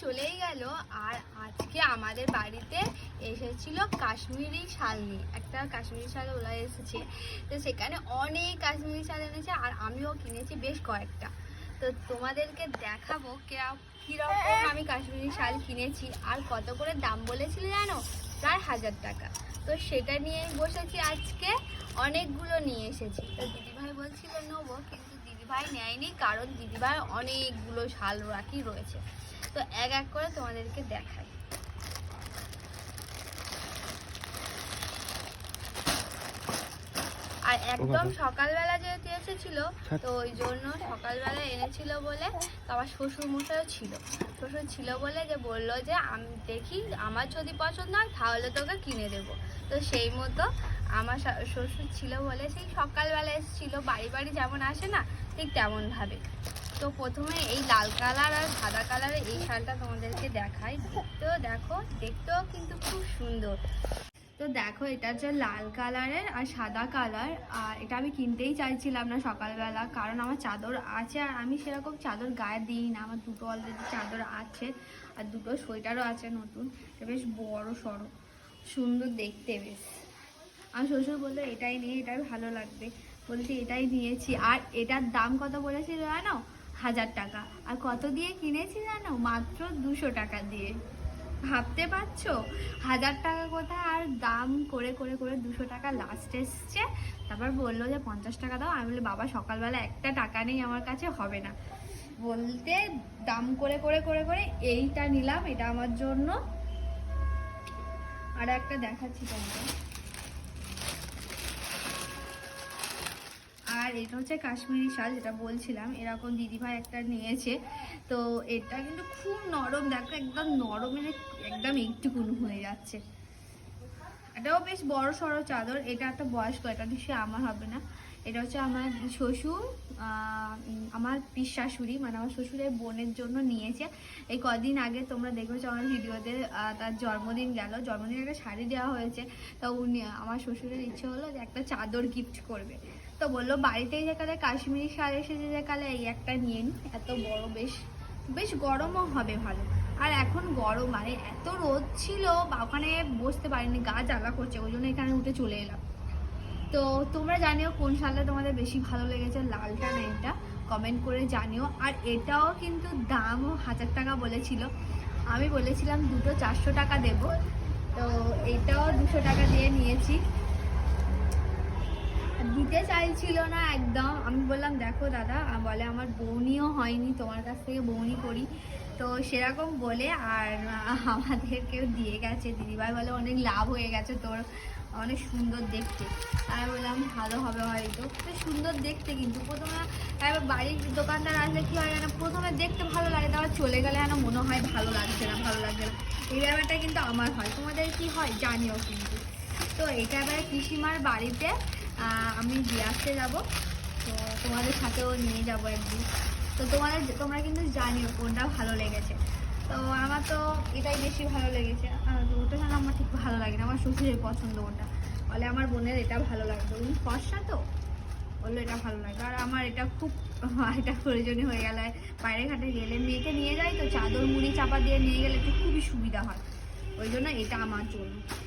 চলেই গেল। আর আজকে আমাদের বাড়িতে এসেছিল কাশ্মীরি শাল নিয়ে। একটা কাশ্মীরি শাল ওরা এসেছে। তো সেখানে অনেক কাশ্মীরি শাল এনেছে আর আমিও কিনেছি বেশ কয়েকটা। তো তোমাদেরকে দেখাবো কিরা- কীরকম আমি কাশ্মীরি শাল কিনেছি আর কত করে দাম বলেছিল জানো? প্রায় হাজার টাকা। তো সেটা নিয়েই বসেছি আজকে। অনেকগুলো নিয়ে এসেছি। তো দিদিভাই বলছিল নেব, কিন্তু দিদিভাই নেয়নি কারণ দিদিভাই অনেকগুলো শাল রাখি রয়েছে। তো এক এক করে তোমাদেরকে দেখাই। আর একদম সকালবেলা যেহেতু এসেছিল তো ওই জন্য সকালবেলা এনেছিল বলে তো আমার শ্বশুর মশাইও ছিল। শ্বশুর ছিল বলে যে বলল যে আমি দেখি আমার যদি পছন্দ হয় তাহলে তোকে কিনে দেবো। তো সেই মতো আমার শ্বশুর ছিল বলে সেই সকালবেলা এসেছিল বাড়ি বাড়ি যেমন আসে না ঠিক তেমনভাবে। তো প্রথমে এই লাল কালার আর সাদা কালারের এই শালটা তোমাদেরকে দেখাই। দেখতেও দেখো, দেখতেও কিন্তু খুব সুন্দর। তো দেখো, এটা হচ্ছে লাল কালারের আর সাদা কালার। আর এটা আমি কিনতেই চাইছিলাম না সকালবেলা, কারণ আমার চাদর আছে আর আমি সেরকম চাদর গায়ে দিই না, আমার দুটো অলরেডি চাদর আছে আর দুটো সোয়েটারও আছে নতুন। এটা বেশ বড় সড়ো, সুন্দর দেখতে বেশ। আমার শ্বশুর বলল, এটাই নিয়ে, এটাই ভালো লাগবে। বলছি, এটাই নিয়েছি। আর এটার দাম কত বলেছিল জানো? হাজার টাকা। আর কত দিয়ে কিনেছি জানো? মাত্র দুশো টাকা দিয়ে। ভাবতে পারছ? হাজার টাকা কোথায়? আর দাম করে করে করে দুশো টাকা লাস্ট এসছে। তারপর বলল যে, পঞ্চাশ টাকা দাও। আমি বলি, বাবা, সকালবেলা একটা টাকা নেই আমার কাছে, হবে না। বলতে দাম করে করে করে করে এইটা নিলাম, এটা আমার জন্য। আর একটা দেখাচ্ছি তোমাকে। আর এটা হচ্ছে কাশ্মীরি শাল, যেটা বলছিলাম। এরকম দিদিভাই একটা নিয়েছে। তো এটা কিন্তু খুব নরম। দেখো, একদম নরমের, একদম একটুকুন হয়ে যাচ্ছে। এটাও বেশ বড় সড়ো চাদর। এটা একটা বয়স্ক, এটা নিশ্চয়ই আমার হবে না। এটা হচ্ছে আমার শ্বশুর আমার পিস শাশুড়ি মানে আমার শ্বশুরের বোনের জন্য নিয়েছে। এই কদিন আগে তোমরা দেখেছ আমার ভিডিওতে তার জন্মদিন গেল। জন্মদিনে একটা শাড়ি দেওয়া হয়েছে। তা উনি, আমার শ্বশুরের ইচ্ছে হলো যে একটা চাদর গিফট করবে। তো বলল, বাড়িতেই যে কালে কাশ্মীরি শাল এসেছে যে কালে এই একটা নিয়ে নি। এত বড়, বেশ বেশ গরমও হবে ভালো। আর এখন গরম মানে এত রোদ ছিল, বা ওখানে বসতে পারিনি, গা জ্বালা করছে, ওই জন্য এখানে উঠে চলে এলাম। তো তোমরা জানিও কোন শালটা তোমাদের বেশি ভালো লেগেছে, লালটা না এটা কমেন্ট করে জানিও। আর এটাও কিন্তু দামও হাজার টাকা বলেছিল। আমি বলেছিলাম, দুটো চারশো টাকা দেব। তো এটাও দুশো টাকা দিয়ে নিয়েছি। দিতে চাইছিল না একদম। আমি বললাম, দেখো দাদা বলে আমার বৌনিও হয়নি, তোমার কাছ থেকে বৌনি করি। তো সেরকম বলে, আর আমাদেরকেও দিয়ে গেছে। দিদিভাই বলে, অনেক লাভ হয়ে গেছে তোর, অনেক সুন্দর দেখতে। আমি বললাম, ভালো হবে হয়তো। তো সুন্দর দেখতে কিন্তু, প্রথমে এবার বাড়ির দোকানদার আসলে কী হয় না প্রথমে দেখতে ভালো লাগে, তারপর চলে গেলে যেন মনে হয় ভালো লাগছে না, ভালো লাগছে না। এই ব্যাপারটা কিন্তু আমার হয়। তোমাদের কি হয় জানিও কিন্তু। তো এটা এবারে পিসিমার বাড়িতে আমি দিয়ে আসতে যাব। তো তোমাদের সাথেও নিয়ে যাব একদিন। তো তোমাদের তোমরা কিন্তু জানিও কোনটা ভালো লেগেছে। তো আমার তো এটাই বেশি ভালো লেগেছে। আর ওটা যেন আমার ঠিক ভালো লাগে না, আমার শ্বশুরের পছন্দ ওটা। বলে আমার বোনের এটা ভালো লাগবে উনি ফর্সা তো? বলল, এটা ভালো লাগবে আর আমার এটা খুব এটা প্রয়োজনীয় হয়ে গেলে। বাইরে ঘাটে গেলে মেয়েকে নিয়ে যাই, তো চাদর, মুড়ি, চাপা দিয়ে নিয়ে গেলে তো খুবই সুবিধা হয়। ওই জন্য এটা আমার জন্য।